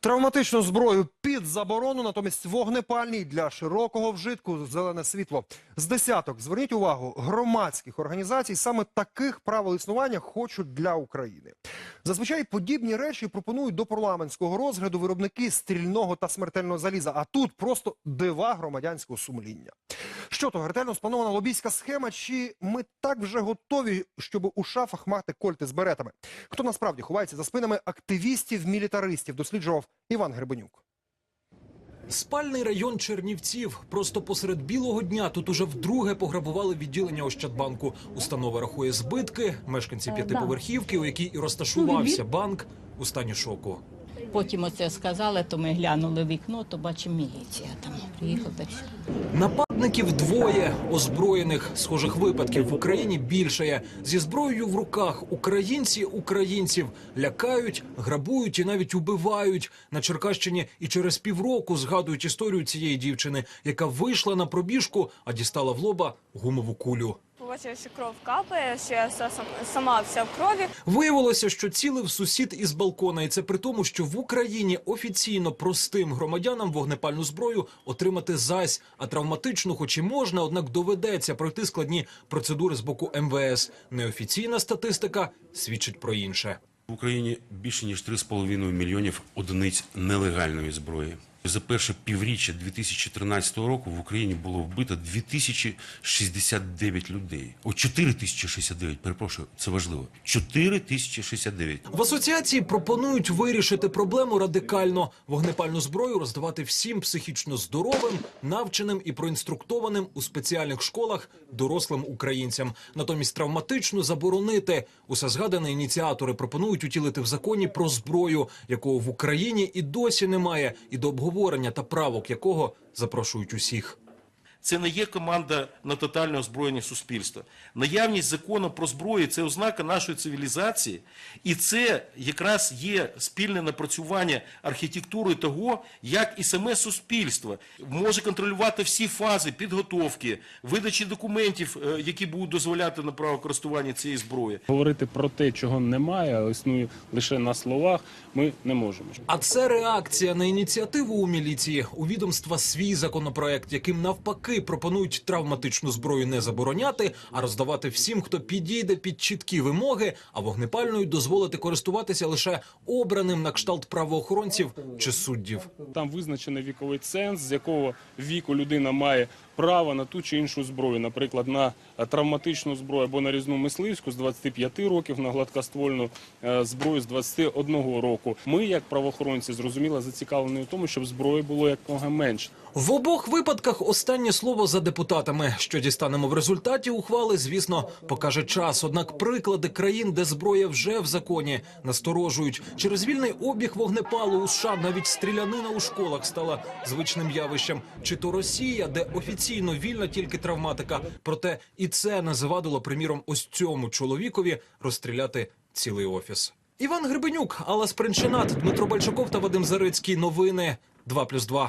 Травматичну зброю під заборону, натомість вогнепальний для широкого вжитку зелене світло. З десяток, зверніть увагу, громадських організацій саме таких правил існування хочуть для України. Зазвичай подібні речі пропонують до парламентського розгляду виробники стрільного та смертельного заліза. А тут просто дива громадянського сумління. Що то ретельно спланована лобійська схема? Чи ми так вже готові, щоб у шафах мати кольти з беретами? Хто насправді ховається за спинами активістів-мілітаристів? Досліджував Іван Гребенюк. Спальний район Чернівців. Просто посеред білого дня тут уже вдруге пограбували відділення Ощадбанку. Установа рахує збитки. Мешканці п'ятиповерхівки, у якій і розташувався банк, у стані шоку. Потім оце сказали, то ми глянули вікно, то бачимо міліція там. Приїхав. Нападників двоє озброєних. Схожих випадків в Україні більшає. Зі зброєю в руках українці українців лякають, грабують і навіть убивають. На Черкащині і через півроку згадують історію цієї дівчини, яка вийшла на пробіжку, а дістала в лоба гумову кулю. Побачила, що кров капає, що я сама вся в крові. Виявилося, що цілив сусід із балкона, і це при тому, що в Україні офіційно простим громадянам вогнепальну зброю отримати зась, а травматичну, хоч і можна, однак доведеться пройти складні процедури з боку МВС. Неофіційна статистика свідчить про інше. В Україні більше ніж 3,5 мільйонів одиниць нелегальної зброї. За перше півріччя 2013 року в Україні було вбито 2069 людей. О, 4069, перепрошую, це важливо. 4069. В асоціації пропонують вирішити проблему радикально: вогнепальну зброю роздавати всім психічно здоровим, навченим і проінструктованим у спеціальних школах дорослим українцям. Натомість травматичну заборонити. Усе згадане ініціатори пропонують утілити в законі про зброю, якого в Україні і досі немає, і до обговорення та правок якого запрошують усіх. Це не є команда на тотальне озброєння суспільства. Наявність закону про зброю це ознака нашої цивілізації, і це якраз є спільне напрацювання архітектури того, як і саме суспільство може контролювати всі фази підготовки, видачі документів, е, які будуть дозволяти на право користування цієї зброї. Говорити про те, чого немає, а існує лише на словах, ми не можемо. А це реакція на ініціативу у міліції. У відомства свій законопроект, яким навпаки пропонують травматичну зброю не забороняти, а роздавати всім, хто підійде під чіткі вимоги, а вогнепальною дозволити користуватися лише обраним на кшталт правоохоронців чи суддів. Там визначений віковий ценз, з якого віку людина має право на ту чи іншу зброю, наприклад, на е, травматичну зброю або на різну мисливську з 25 років, на гладкоствольну е, зброю з 21 року. Ми, як правоохоронці, зрозуміло зацікавлені в тому, щоб зброї було якомога менше. В обох випадках останнє слово за депутатами. Що дістанемо в результаті ухвали, звісно, покаже час. Однак приклади країн, де зброя вже в законі, насторожують. Через вільний обіг вогнепалу у США навіть стрілянина у школах стала звичним явищем. Чи то Росія, де офіційно вільна тільки травматика, проте і це не завадило, приміром, ось цьому чоловікові розстріляти цілий офіс. Іван Грибенюк, Алла Спринчинат, Дмитро Бальчаков та Вадим Зарицький. Новини 2+,2.